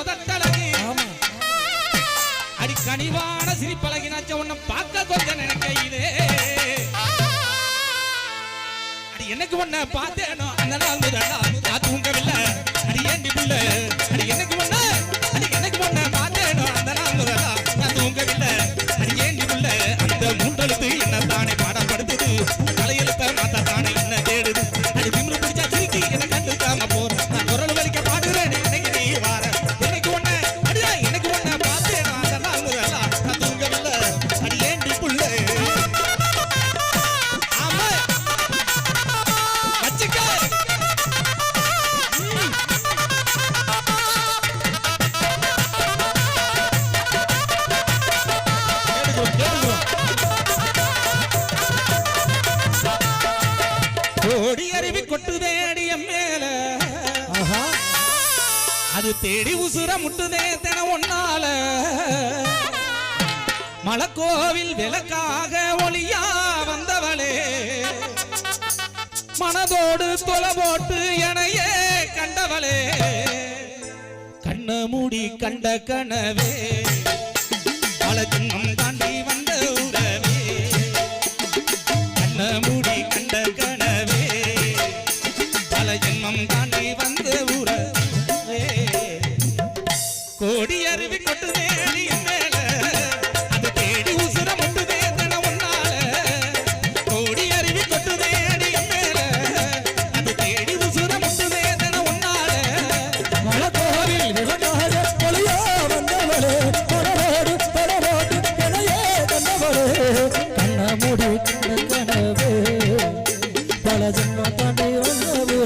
உதட்டழகு அடி கனிவான சிரிப்பழகினாச்ச உன்னை பார்க்க கொஞ்சம் நினைக்கையிலே. அடி எனக்கு உன்னை பார்த்தேனோ? அந்த நாள் முதலா. கோடி அருவி கொட்டுதே அடியம் மேல. ஆஹா. அது தேடி உசுர முட்டுதே தின ஒன்னால. மலக்கோவில் விளக்காக ஒளியா வந்தவளே. மனதோடு தொலை போட்டு எனையே கண்டவளே. கண்ண மூடி கண்ட கனவே. பல ஜென்மம் தாண்டி வந்த கண்ண முடி கண்ண கனவு பல ஜன்ம பண்ணி உறவு